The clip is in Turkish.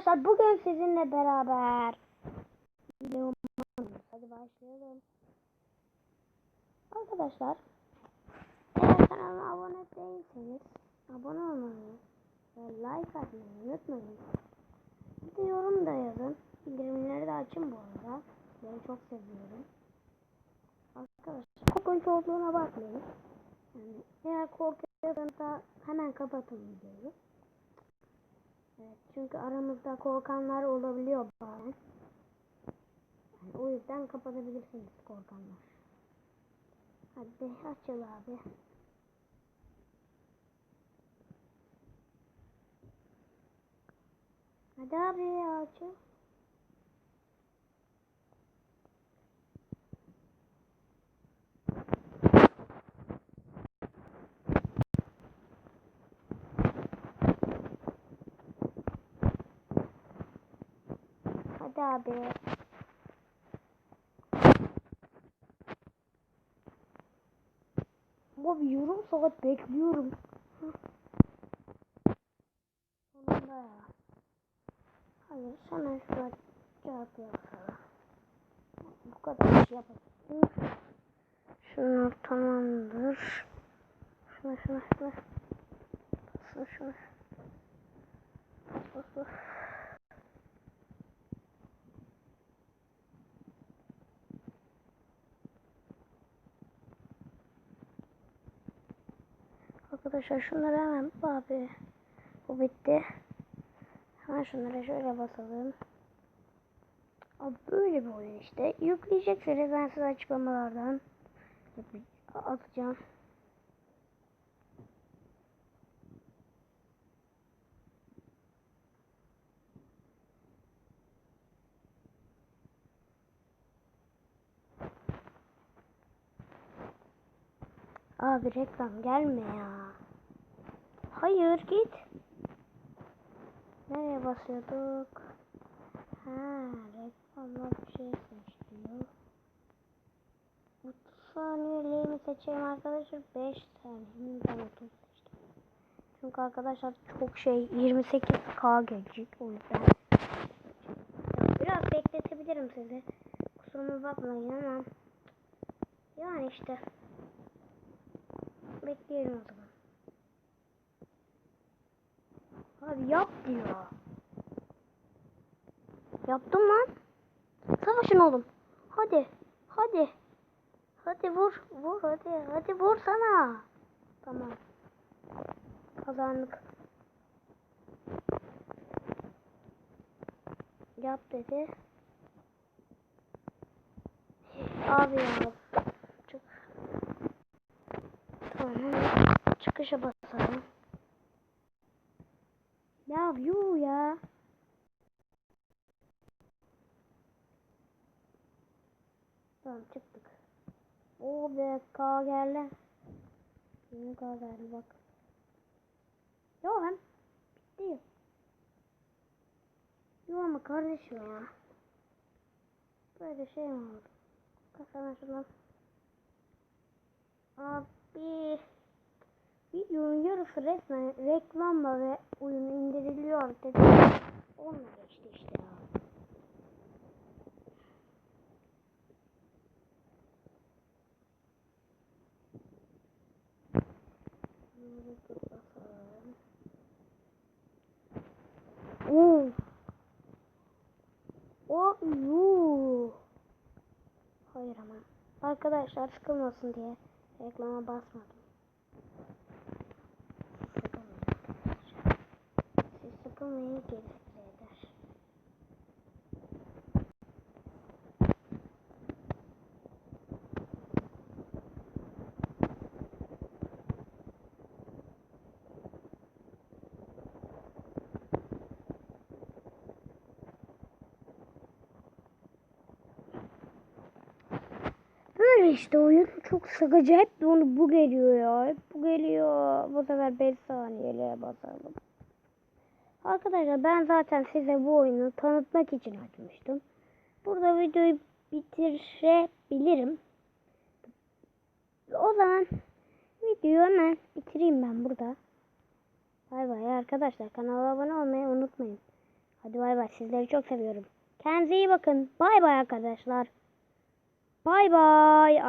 Arkadaşlar bugün sizinle beraber Hadi başlayalım. Arkadaşlar eğer kanalıma abone değilseniz abone olmayı ve like atmayı unutmayın. Bir de yorum da yazın. Bildirimleri de açın bu arada. Ben çok seviyorum. Arkadaşlar korkunç olduğuna bakmayın. Yani eğer korkuyorsanız da hemen kapatın videoyu. Evet, çünkü aramızda korkanlar olabiliyor bazen. Yani o yüzden kapatabilirsiniz korkanlar. Hadi açıl abi. Hadi abi açıl. Hadi abi. Abi yarım saat bekliyorum. Sonunda ya. Hayır hemen şuna cevap yazsana. Bu kadar şey yapalım. Şunlar tamamdır. Şuna şuna şuna. Şuna şuna. Bas bas. Arkadaşlar şunları hemen abi bu bitti. Hemen şunlara şöyle basalım. Abi böyle bir oyun işte. Yükleyecekseniz ben size açıklamalardan atacağım. Abi reklam gelme ya. Hayır git. Nereye basıyorduk? Ha reklamla bir şey seçiyor. 30 saniyeliğimi seçeyim arkadaşlar. 5 saniyemi ben 30 seçtim. Çünkü arkadaşlar çok şey 28k gelecek o yüzden. Biraz bekletebilirim sizi. Kusuruma bakmayın ama yani işte bekleyelim o zaman. Abi yap diyor. Yaptım lan. Savaşın oğlum. Hadi. Hadi. Hadi vur. Vur hadi. Hadi vur sana. Tamam. Kazandık. Yap dedi. Abi ya. Çık. Tamam. Çıkışa basalım. Ya yu ya. Tamam çıktık. O be K geldi. Yine geldi bak. Yo hem bitti. Yo ama kardeşim ya. Böyle şey mi oldu? Kafana şunu. Abi. Yarısı resmen reklamla ve oyun indiriliyor dedi. Onunla geçti işte ya. Bunları dur bakalım. Oo. O yuh. Hayır ama. Arkadaşlar sıkılmasın diye reklama basmadım. Gerisi de eder. Böyle işte oyun çok sıkıcı. Hep onu bu geliyor ya. Hep bu geliyor. Bu sefer 5 saniyeliğe basalım. Arkadaşlar ben zaten size bu oyunu tanıtmak için açmıştım. Burada videoyu bitirebilirim. O zaman videoyu hemen bitireyim ben burada. Bay bay arkadaşlar. Kanala abone olmayı unutmayın. Hadi bay bay. Sizleri çok seviyorum. Kendinize iyi bakın. Bay bay arkadaşlar. Bay bay.